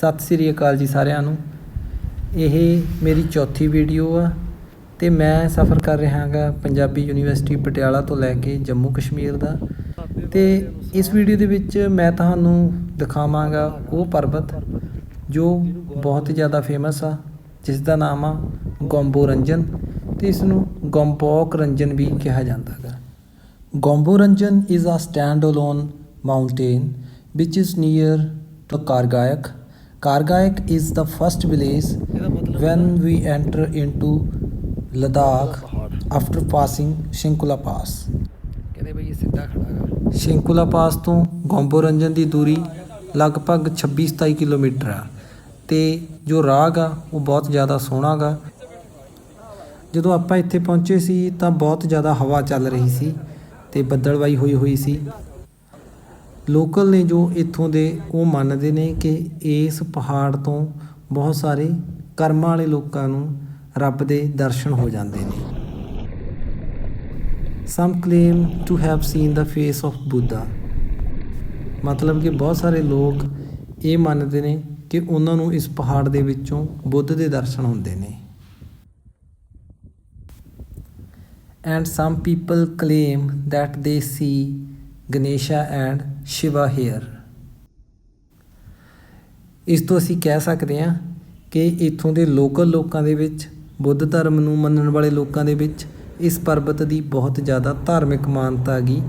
ਸਤਿ ਸ੍ਰੀ ਅਕਾਲ ਜੀ ਸਾਰਿਆਂ ਨੂੰ ਇਹ ਮੇਰੀ ਚੌਥੀ ਵੀਡੀਓ ਆ ਤੇ ਮੈਂ ਸਫ਼ਰ ਕਰ ਰਿਹਾ ਹਾਂਗਾ ਪੰਜਾਬੀ ਯੂਨੀਵਰਸਿਟੀ ਪਟਿਆਲਾ ਤੋਂ ਲੈ ਕੇ ਜੰਮੂ ਕਸ਼ਮੀਰ ਦਾ ਤੇ ਇਸ ਵੀਡੀਓ ਦੇ ਵਿੱਚ ਮੈਂ ਤੁਹਾਨੂੰ ਦਿਖਾਵਾਂਗਾ ਉਹ ਪਰਬਤ ਜੋ ਬਹੁਤ ਜ਼ਿਆਦਾ ਫੇਮਸ ਆ, ਜਿਸ ਦਾ ਨਾਮ ਆ ਗੋਂਬੋ ਰੰਜਨ ਤੇ ਇਸ ਨੂੰ ਗੋਂਪੋਕ ਰੰਜਨ ਵੀ ਕਿਹਾ ਜਾਂਦਾ ਹੈ Gombo Ranjan is a standalone mountain which is near the Kargayak. Kargayak is the first village when we enter into Ladakh after passing Shinkula Pass. ਕਹਿੰਦੇ ਬਈ ਇਹ ਸਿੱਧਾ ਖੜਾ ਗਾ। ਸ਼ਿੰਕੁਲਾ ਪਾਸ ਤੋਂ ਗੋਂਬੋ ਰੰਜਨ ਦੀ ਦੂਰੀ ਲਗਭਗ 26-27 ਕਿਲੋਮੀਟਰ ਆ। ਤੇ ਜੋ ਰਾਹ ਗਾ ਉਹ ਬਹੁਤ ਜ਼ਿਆਦਾ ਸੋਹਣਾ ਗਾ। ਜਦੋਂ ਆਪਾਂ ਇੱਥੇ ਪਹੁੰਚੇ ਸੀ ਤਾਂ ਬਹੁਤ ਜ਼ਿਆਦਾ ਹਵਾ ਚੱਲ ਰਹੀ ਸੀ ਤੇ ਬੱਦਲਵਾਈ ਹੋਈ ਹੋਈ ਸੀ। ਲੋਕਲ ਨੇ ਜੋ ਇੱਥੋਂ ਦੇ, ਉਹ ਮੰਨਦੇ ਨੇ ਕਿ ਇਸ ਪਹਾੜ ਤੋਂ ਬਹੁਤ ਸਾਰੇ ਕਰਮਾਂ ਵਾਲੇ ਲੋਕਾਂ ਨੂੰ ਰੱਬ ਦੇ ਦਰਸ਼ਨ ਹੋ ਜਾਂਦੇ ਨੇ। Some claim to have seen the face of Buddha ਮਤਲਬ ਕਿ ਬਹੁਤ ਸਾਰੇ ਲੋਕ ਇਹ ਮੰਨਦੇ ਨੇ ਕਿ ਉਹਨਾਂ ਨੂੰ ਇਸ ਪਹਾੜ ਦੇ ਵਿੱਚੋਂ ਬੁੱਧ ਦੇ ਦਰਸ਼ਨ ਹੁੰਦੇ ਨੇ। And some people claim that they see Ganesha and Shiva here ਇਸ ਤੋਂ ਅਸੀਂ ਕਹਿ ਸਕਦੇ ਹਾਂ ਕਿ ਇੱਥੋਂ ਦੇ ਲੋਕਲ ਲੋਕਾਂ ਦੇ ਵਿੱਚ, ਬੁੱਧ ਧਰਮ ਨੂੰ ਮੰਨਣ ਵਾਲੇ ਲੋਕਾਂ ਦੇ ਵਿੱਚ, ਇਸ ਪਰਬਤ ਦੀ ਬਹੁਤ ਜ਼ਿਆਦਾ ਧਾਰਮਿਕ ਮਾਨਤਾ ਗਈ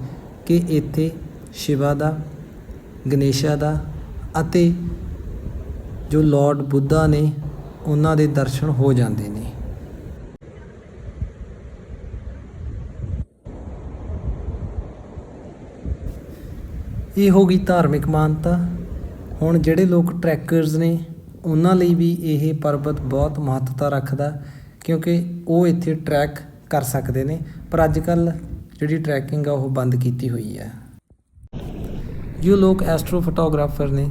ਕਿ ਇੱਥੇ ਸ਼ਿਵਾ ਦਾ, ਗਣੇਸ਼ਾ ਦਾ ਅਤੇ ਜੋ ਲਾਰਡ ਬੁੱਧਾ ਨੇ ਉਹਨਾਂ ਦੇ ਦਰਸ਼ਨ ਹੋ ਜਾਂਦੇ ਨੇ। ਇਹ ਹੋ ਗਈ ਧਾਰਮਿਕ ਮਾਨਤਾ। ਹੁਣ ਜਿਹੜੇ ਲੋਕ ਟਰੈਕਰਸ ਨੇ, ਉਹਨਾਂ ਲਈ ਵੀ ਇਹ ਪਰਬਤ ਬਹੁਤ ਮਹੱਤਤਾ ਰੱਖਦਾ ਕਿਉਂਕਿ ਉਹ ਇੱਥੇ ਟਰੈਕ ਕਰ ਸਕਦੇ ਨੇ। ਪਰ ਅੱਜ ਕੱਲ ਜਿਹੜੀ ਟਰੈਕਿੰਗ ਆ, ਉਹ ਬੰਦ ਕੀਤੀ ਹੋਈ ਹੈ। ਜੋ ਲੋਕ ਐਸਟ੍ਰੋ ਫੋਟੋਗ੍ਰਾਫਰ ਨੇ,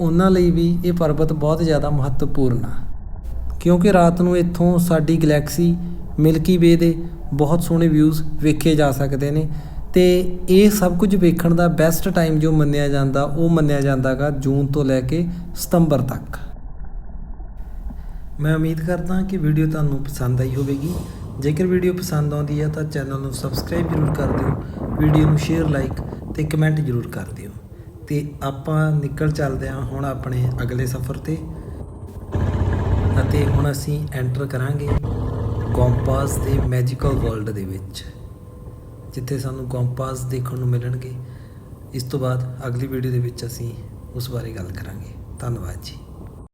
ਉਹਨਾਂ ਲਈ ਵੀ ਇਹ ਪਰਬਤ ਬਹੁਤ ਜ਼ਿਆਦਾ ਮਹੱਤਵਪੂਰਨ ਆ। ਕਿਉਂਕਿ ਰਾਤ ਨੂੰ ਇੱਥੋਂ ਸਾਡੀ ਗੈਲੈਕਸੀ ਮਿਲਕੀ ਵੇ ਦੇ ਬਹੁਤ ਸੋਹਣੇ ਵਿਊਜ਼ ਵੇਖੇ ਜਾ ਸਕਦੇ ਨੇ। ਤੇ ਇਹ ਸਭ ਕੁਝ ਵੇਖਣ ਦਾ ਬੈਸਟ ਟਾਈਮ ਜੋ ਮੰਨਿਆ ਜਾਂਦਾ, ਉਹ ਮੰਨਿਆ ਜਾਂਦਾਗਾ ਜੂਨ ਤੋਂ ਲੈ ਕੇ ਸਤੰਬਰ ਤੱਕ। ਮੈਂ ਉਮੀਦ ਕਰਦਾ ਕਿ ਵੀਡੀਓ ਤੁਹਾਨੂੰ ਪਸੰਦ ਆਈ ਹੋਵੇਗੀ। ਜੇਕਰ ਵੀਡੀਓ ਪਸੰਦ ਆਉਂਦੀ ਹੈ ਤਾਂ ਚੈਨਲ ਨੂੰ ਸਬਸਕ੍ਰਾਈਬ ਜ਼ਰੂਰ ਕਰ ਦਿਓ ਵੀਡੀਓ ਨੂੰ ਸ਼ੇਅਰ ਲਾਈਕ ਤੇ ਕਮੈਂਟ ਜ਼ਰੂਰ ਕਰ ਦਿਓ। ਤੇ ਆਪਾਂ ਨਿਕਲ ਚੱਲਦੇ ਹਾਂ ਹੁਣ ਆਪਣੇ ਅਗਲੇ ਸਫ਼ਰ ਤੇ। ਅਤੇ ਹੁਣ ਅਸੀਂ ਐਂਟਰ ਕਰਾਂਗੇ ਗੋਂਪਾਸ ਦੇ ਮੈਜੀਕਲ ਵਰਲਡ ਦੇ ਵਿੱਚ। ਜਿੱਥੇ ਸਾਨੂੰ ਗੋਂਪਾਸ ਦੇਖਣ ਨੂੰ ਮਿਲਣਗੇ। ਇਸ ਤੋਂ ਬਾਅਦ ਅਗਲੀ ਵੀਡੀਓ ਦੇ ਵਿੱਚ ਅਸੀਂ ਉਸ ਬਾਰੇ ਗੱਲ ਕਰਾਂਗੇ। ਧੰਨਵਾਦ ਜੀ।